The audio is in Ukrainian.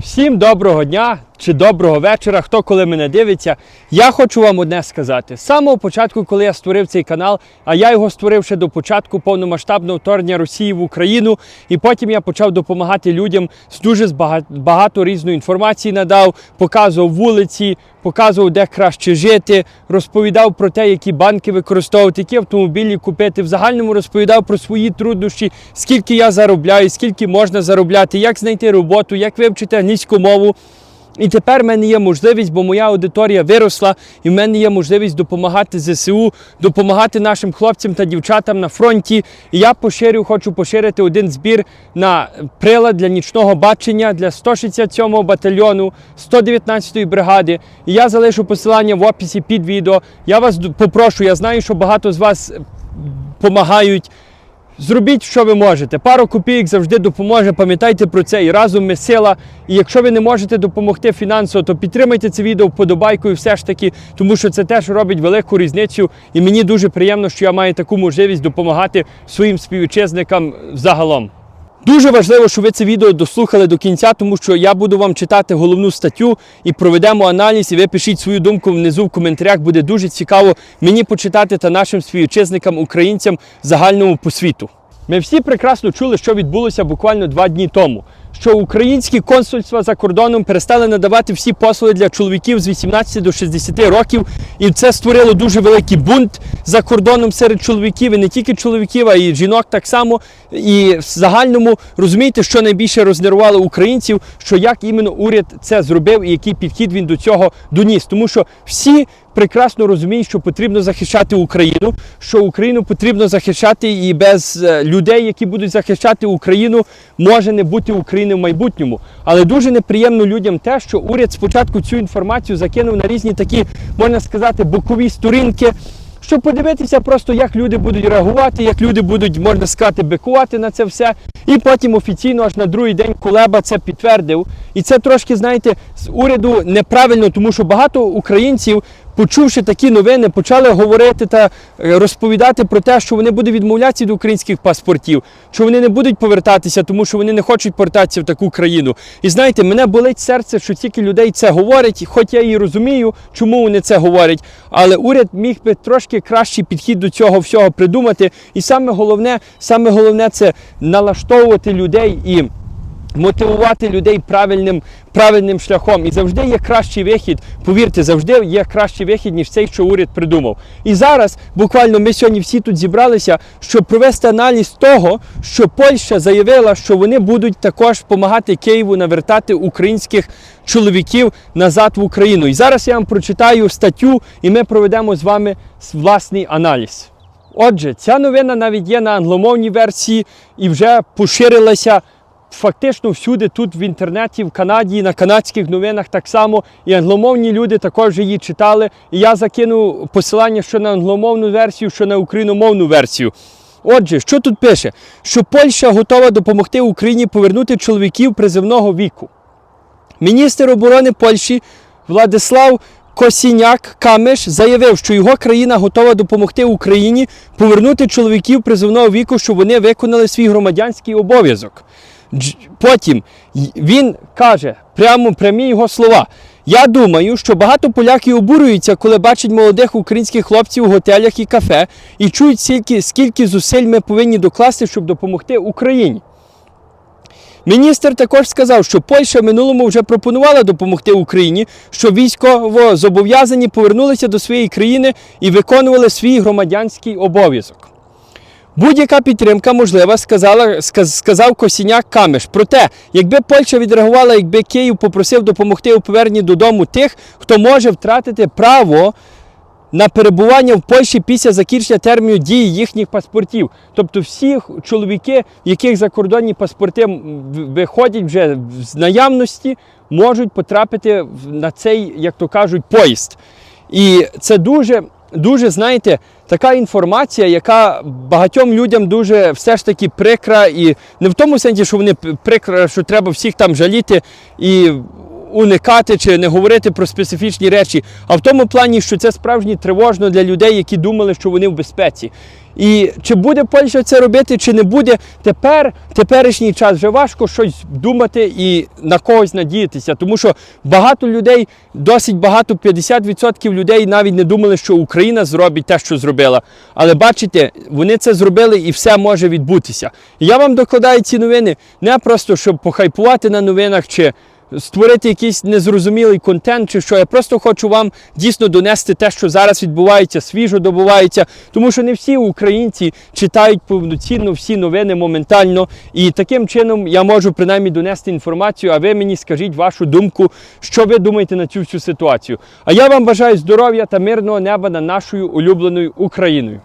Всім доброго дня чи доброго вечора, хто коли мене дивиться. Я хочу вам одне сказати. З самого початку, коли я створив цей канал, а я його створив ще до початку повномасштабного вторгнення Росії в Україну, і потім я почав допомагати людям з дуже багато різної інформації надав, показував вулиці, показував, де краще жити, розповідав про те, які банки використовувати, які автомобілі купити. В загальному розповідав про свої труднощі, скільки я заробляю, скільки можна заробляти, як знайти роботу, як вивчити англійську мову. І тепер в мене є можливість, бо моя аудиторія виросла, і в мене є можливість допомагати ЗСУ, допомагати нашим хлопцям та дівчатам на фронті. І я поширю, хочу поширити один збір на прилад для нічного бачення для 167-го батальйону 119-ї бригади. І я залишу посилання в описі під відео. Я вас попрошу, я знаю, що багато з вас допомагають. Зробіть, що ви можете. Пару копійок завжди допоможе. Пам'ятайте про це. І разом ми сила. І якщо ви не можете допомогти фінансово, то підтримайте це відео вподобайкою все ж таки, тому що це теж робить велику різницю. І мені дуже приємно, що я маю таку можливість допомагати своїм співвітчизникам загалом. Дуже важливо, що ви це відео дослухали до кінця, тому що я буду вам читати головну статтю і проведемо аналіз. І ви пишіть свою думку внизу в коментарях. Буде дуже цікаво мені почитати та нашим співвітчизникам, українцям загальному по світу. Ми всі прекрасно чули, що відбулося буквально два дні тому. Що українські консульства за кордоном перестали надавати всі послуги для чоловіків з 18 до 60 років, і це створило дуже великий бунт за кордоном серед чоловіків, і не тільки чоловіків, а й жінок так само. І в загальному розумієте, що найбільше рознервувало українців, що як іменно уряд це зробив і який підхід він до цього доніс. Тому що всі прекрасно розуміють, що потрібно захищати Україну, що Україну потрібно захищати, і без е, людей, які будуть захищати Україну, може не бути України в майбутньому. Але дуже неприємно людям те, що уряд спочатку цю інформацію закинув на різні такі, можна сказати, бокові сторінки. Щоб подивитися просто, як люди будуть реагувати, як люди будуть, можна сказати, бикувати на це все. І потім офіційно аж на другий день Кулеба це підтвердив. І це трошки, знаєте, з уряду неправильно, тому що багато українців, почувши такі новини, почали говорити та е, розповідати про те, що вони будуть відмовлятися від українських паспортів, що вони не будуть повертатися, тому що вони не хочуть повертатися в таку країну. І знаєте, мене болить серце, що тільки людей це говорять, хоч я і розумію, чому вони це говорять. Але уряд міг би трошки кращий підхід до цього всього придумати. І саме головне, саме головне це налаштовувати людей і. Мотивувати людей правильним, правильним шляхом. І завжди є кращий вихід. Повірте, завжди є кращий вихід, ніж цей, що уряд придумав. І зараз, буквально, ми сьогодні всі тут зібралися, щоб провести аналіз того, що Польща заявила, що вони будуть також допомагати Києву навертати українських чоловіків назад в Україну. І зараз я вам прочитаю статтю, і ми проведемо з вами власний аналіз. Отже, ця новина навіть є на англомовній версії і вже поширилася фактично всюди тут в інтернеті, в Канаді, на канадських новинах так само. І англомовні люди також її читали. І я закину посилання що на англомовну версію, що на україномовну версію. Отже, що тут пише? Що Польща готова допомогти Україні повернути чоловіків призивного віку. Міністр оборони Польщі Владислав Косіняк Камиш заявив, що його країна готова допомогти Україні повернути чоловіків призовного віку, щоб вони виконали свій громадянський обов'язок. Потім він каже, прямо прямі його слова. Я думаю, що багато поляків обурюються, коли бачать молодих українських хлопців у готелях і кафе і чують, скільки, скільки зусиль ми повинні докласти, щоб допомогти Україні. Міністр також сказав, що Польща в минулому вже пропонувала допомогти Україні, щоб військово зобов'язані повернулися до своєї країни і виконували свій громадянський обов'язок. Будь-яка підтримка можлива, сказала, сказав Косіняк Камеш. Проте, якби Польща відреагувала, якби Київ попросив допомогти у поверненні додому тих, хто може втратити право на перебування в Польщі після закінчення терміну дії їхніх паспортів. Тобто всі чоловіки, в яких закордонні паспорти виходять вже з наявності, можуть потрапити на цей, як то кажуть, поїзд. І це дуже, дуже, знаєте, така інформація, яка багатьом людям дуже все ж таки прикра, і не в тому сенсі, що вони прикра, що треба всіх там жаліти. І уникати чи не говорити про специфічні речі, а в тому плані, що це справжньо тривожно для людей, які думали, що вони в безпеці. І чи буде Польща це робити, чи не буде, тепер, теперішній час вже важко щось думати і на когось надіятися. Тому що багато людей, досить багато, 50% людей навіть не думали, що Україна зробить те, що зробила. Але бачите, вони це зробили і все може відбутися. Я вам докладаю ці новини не просто щоб похайпувати на новинах чи створити якийсь незрозумілий контент, чи що я просто хочу вам дійсно донести те, що зараз відбувається, свіжо добувається, тому що не всі українці читають повноцінно всі новини моментально. І таким чином я можу принаймні донести інформацію, а ви мені скажіть вашу думку, що ви думаєте на цю всю ситуацію. А я вам бажаю здоров'я та мирного неба над нашою улюбленою Україною.